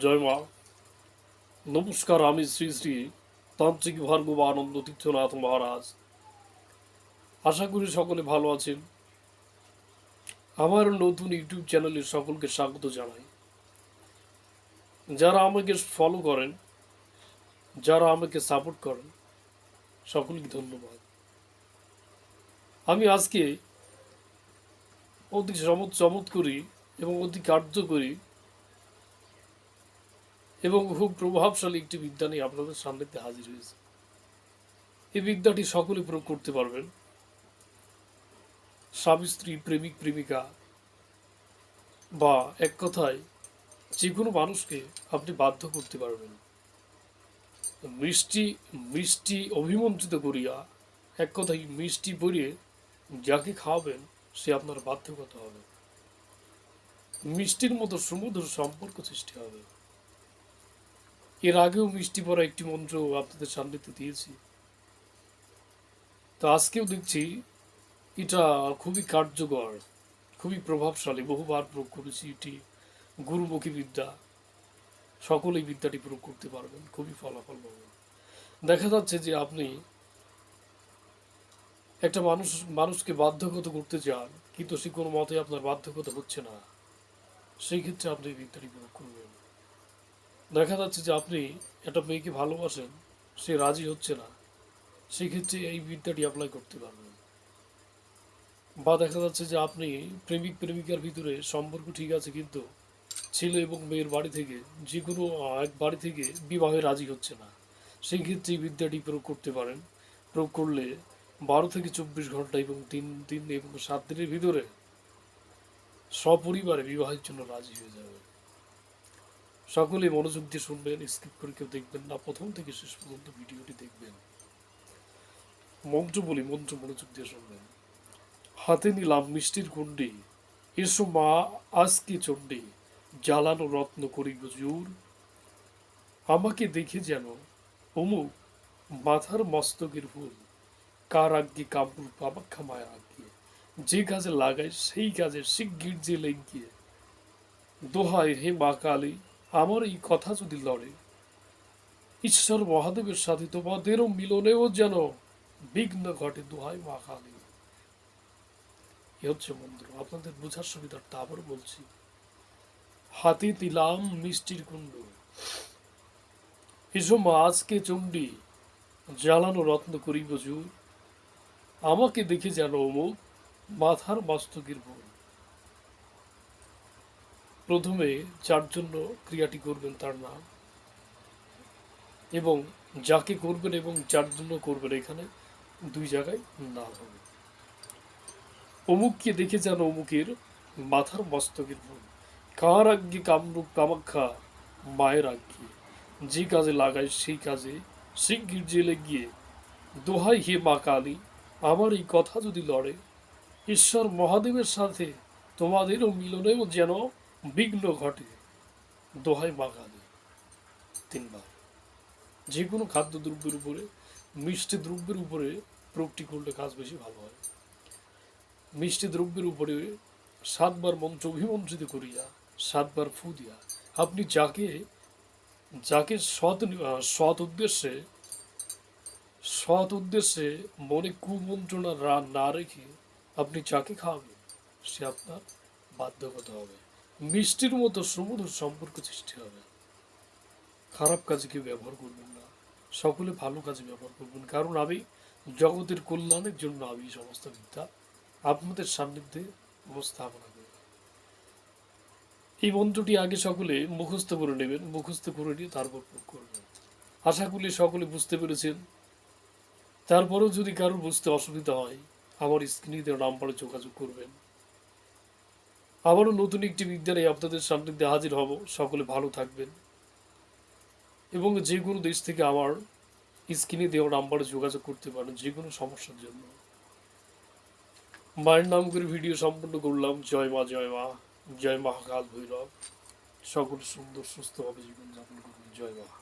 জয় মা। নমস্কার, আমি শ্রী শ্রী তান্ত্রিক ভার্গব আনন্দ তীর্থনাথ মহারাজ। আশা করি সকলে ভালো আছেন। আমার নতুন ইউটিউব চ্যানেলে সকলকে স্বাগত জানাই। যারা আমাকে ফলো করেন, যারা আমাকে সাপোর্ট করেন, সকলকে ধন্যবাদ। আমি আজকে অতি চমৎ চমৎকারী এবং অতি কার্যকরী এবং খুব প্রভাবশালী একটি বিদ্যা নিয়ে আপনাদের সামনেতে হাজির হয়েছে। এই বিদ্যাটি সকলে প্রয়োগ করতে পারবেন। স্বামী, স্ত্রী, প্রেমিক, প্রেমিকা বা এক কথায় যে কোনো মানুষকে আপনি বাধ্য করতে পারবেন। মিষ্টি মিষ্টি অভিমন্ত্রিত করিয়া এক কথায় মিষ্টি পরিয়ে যাকে খাওয়াবেন, সে আপনার বাধ্যগত হবে। মিষ্টির মতো সমুদ্র সম্পর্ক সৃষ্টি হবে। এর আগেও মিষ্টি পড়া একটি মন্ত্র আপনাদের সামনে তো দিয়েছি। তো আজকেও দেখছি, এটা খুবই কার্যকর, খুবই প্রভাবশালী, বহুবার প্রয়োগ করেছি এটি। গুরুমুখী বিদ্যা, সকলেই বিদ্যাটি প্রয়োগ করতে পারবেন, খুবই ফলাফল পাবেন। দেখা যাচ্ছে যে আপনি একটা মানুষ, মানুষকে বাধ্যগত করতে চান, কিন্তু সে কোনো মতে আপনার বাধ্যগত হচ্ছে না, সেই ক্ষেত্রে আপনি বিদ্যাটি প্রয়োগ করবেন দেখা যাচ্ছে যে আপনি একটা মেয়েকে ভালোবাসেন, সে রাজি হচ্ছে না। সেক্ষেত্রে এই বিদ্যাটি অ্যাপ্লাই করতে পারবেন। বা দেখা যাচ্ছে যে আপনি প্রেমিক প্রেমিকার ভিতরে সম্পর্ক ঠিক আছে, কিন্তু ছেলে এবং মেয়ের বাড়ি থেকে যে কোনো এক বাড়ি থেকে বিবাহে রাজি হচ্ছে না। সেক্ষেত্রে এই বিদ্যাটি প্রয়োগ করতে পারেন। প্রয়োগ করলে বারো থেকে চব্বিশ ঘণ্টা এবং তিন দিন এবং সাত দিনের ভিতরে সপরিবারে বিবাহের জন্য রাজি হয়ে যাবে। সকলে মনোযোগ দিয়ে শুনবেন স্কিপ করে কেউ দেখবেন না। প্রথম থেকে শেষ পর্যন্ত ভিডিওটি দেখবেন। মন্ত্র বলি, মন্ত্র মনোযোগ দিয়ে শুনবেন। হাতে নিলাম মিষ্টির কুণ্ডি এসো মা আজকে চণ্ডী? জ্বালানো রত্ন করিব জোর আমাকে দেখে যেন, অমুক মাথার মস্তকের ভুল কার আজ্ঞে কামড় পাবাক্ষা মায়ের আজ্ঞে যে কাজে লাগায় সেই কাজে শিগগির যে লেগিয়ে দোহায় হে মা কালী আমার এই কথা যদি লড়ে, ঈশ্বর মহাদেবের সাথে তোমাদেরও মিলনেও যেন বিঘ্ন ঘটে দোহাই মা কালী এ হচ্ছে মন্ত্র। আপনাদের বোঝার সুবিধার্থে আবার বলছি। হাতে দিলাম মিষ্টির কুণ্ড। এসো মা, আজকে চণ্ডী জ্বালানো রত্ন করিব জোর আমাকে দেখে যেন অমুক মাথার মস্তকের বোন। প্রথমে যার জন্য ক্রিয়াটি করবেন তার নাম এবং যাকে করবেন এবং যার জন্য করবেন এখানে দুই জায়গায় নাম হবে। অমুককে দেখে যেন অমুকের মাথার মস্তকের বোন কার আজ্ঞে কামরূপ কামাখ্যা মায়ের আজ্ঞে? যে কাজে লাগায় সেই কাজে শিগগির জেলে গিয়ে, দোহাই হে মা কালী, আমার এই কথা যদি লড়ে, ঈশ্বর মহাদেবের সাথে তোমাদেরও মিলনেও যেন বিঘ্ন ঘটে মা কালী তিনবার। যে কোনো খাদ্য দ্রব্যের উপরে, মিষ্টি দ্রব্যের উপরে প্রয়োগটি করলে কাজ বেশি ভালো হয়। মিষ্টি দ্রব্যের উপরে সাতবার মঞ্চ অভিমন্ত্রিত করিয়া সাতবার ফু দিয়া আপনি যাকে যাকে সৎ সৎ উদ্দেশ্যে সৎ উদ্দেশ্যে মনে কুমন্ত্রণা না রেখে আপনি যাকে খাওয়াবেন, সে আপনার বাধ্যগত হবে। মিষ্টির মতো সমুদ্র সম্পর্ক সৃষ্টি হবে। খারাপ কাজে কেউ ব্যবহার করবেন না। সকলে ভালো কাজে ব্যবহার করবেন। কারণ আমি জগতের কল্যাণের জন্য আমি সমস্ত বিদ্যা আপনাদের সান্নিধ্যে উপস্থাপনা করি। এই মন্ত্রটি আগে সকলে মুখস্থ করে নেবেন, মুখস্থ করে নিয়ে তারপর প্রয়োগ করবেন। আশা করি সকলে বুঝতে পেরেছেন। তারপরেও যদি কারোর বুঝতে অসুবিধা হয়, আমার স্ক্রিনে নাম্বারে যোগাযোগ করবেন। আবারও নতুন একটি নিয়ে আপনাদের সান্নিধ্যে হাজির হব। সকলে ভালো থাকবেন। এবং যে কোনো দেশ থেকে আমার স্ক্রিনে দেওয়া নাম্বারে যোগাযোগ করতে পারেন, যে কোনো সমস্যার জন্য। মায়ের নাম করে ভিডিও সম্পূর্ণ করলাম। জয় মা জয় মা জয় মা মহাকাল ভৈরব। সকল সুন্দর, সুস্থভাবে জীবনযাপন করবেন জয় মা।